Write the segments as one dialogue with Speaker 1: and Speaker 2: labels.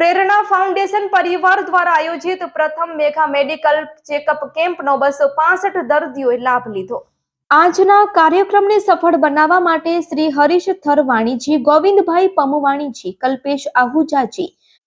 Speaker 1: પ્રેરણા ફાઉન્ડેશન પરિવાર દ્વારા આયોજિત પ્રથમ મેઘા મેડિકલ ચેકઅપ કેમ્પનો બસો પાસઠ દર્દીઓએ લાભ લીધો. આજના કાર્યક્રમને સફળ બનાવવા માટે શ્રી હરીશ થરવાણીજી, ગોવિંદભાઈ પમવાણીજી, કલ્પેશ આહુજાજી,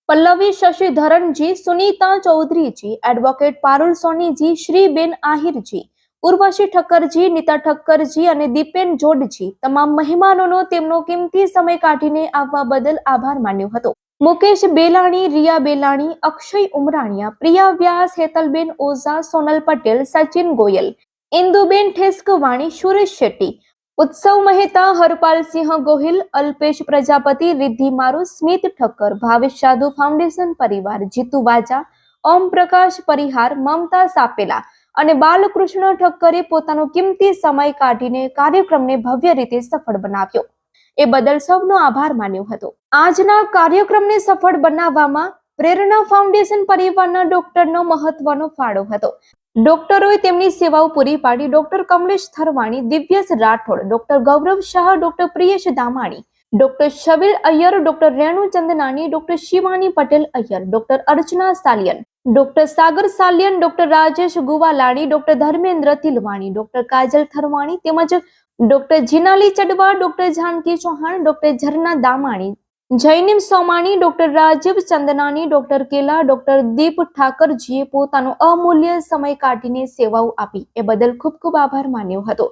Speaker 1: પલ્લવી શશિધરનજી સુનીતા ચૌધરીજી, એડવોકેટ પારુલ સોનીજી, શ્રીબેન આહિરજી, ઉર્વશી ઠક્કરજી, નીતા ઠક્કરજી અને દીપેન જોડજી. તમામ મહેમાનોનો તેમનો કિંમતી સમય કાઢીને આવવા બદલ આભાર માન્યો હતો. મુકેશ બેલાણી, રિયા બેલાણી, અક્ષય ઉમરાણીયા, પ્રિયા વ્યાસ, હેતલબેન ઓઝા, સોનલ પટેલ, સચિન ગોયલ, ઇન્દુબેન ઠેસ્કવાણી, સુરેશ શેટ્ટી, ઉત્સવ મહેતા હરપાલસિંહ ગોહિલ, અલ્પેશ પ્રજાપતિ, રિદ્ધિ મારુ, સ્મિત ઠક્કર, ભાવેશ સાધુ ફાઉન્ડેશન પરિવાર, જીતુ વાજા ઓમ પ્રકાશ પરિહાર, મમતા સાપેલા અને બાલકૃષ્ણ ઠક્કરે પોતાનો કિંમતી સમય કાઢીને કાર્યક્રમને ભવ્ય રીતે સફળ બનાવ્યો. એ બદલ સૌનો આભાર માન્યો હતો. આજના કાર્યક્રમને સફળ બનાવવામાં પ્રેરણા ફાઉન્ડેશન પરિવારના ડોક્ટરનો મહત્વનો ફાળો હતો. ડોક્ટરોએ તેમની સેવાઓ પૂરી પાડી. Doctor Kamlesh Tharwani, Divyesh Rathod, doctor Gaurav Shah, doctor Priyesh Damani, doctor Shabil Iyer, doctor Renu Chandnani doctor Shivani Patel Iyer, doctor Archana Salian doctor Sagar Salian, doctor Rajesh Guwalani, doctor Dharmendra Tilwani, doctor Kajal Tharwani તેમજ doctor Jinali Chadwa, doctor Janki Chauhan, doctor Zarna Damani Jainim Somani, doctor Rajiv Chandnani doctor Kela, doctor Deep ઠાકરજીએ પોતાનો અમૂલ્ય સમય કાઢીને સેવાઓ આપી. એ બદલ ખૂબ ખૂબ આભાર માન્યો હતો.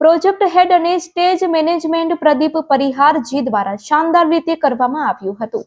Speaker 1: પ્રોજેક્ટ હેડ અને સ્ટેજ મેનેજમેન્ટ પ્રદીપ પરિહારજી દ્વારા શાનદાર રીતે કરવામાં આવ્યું હતું.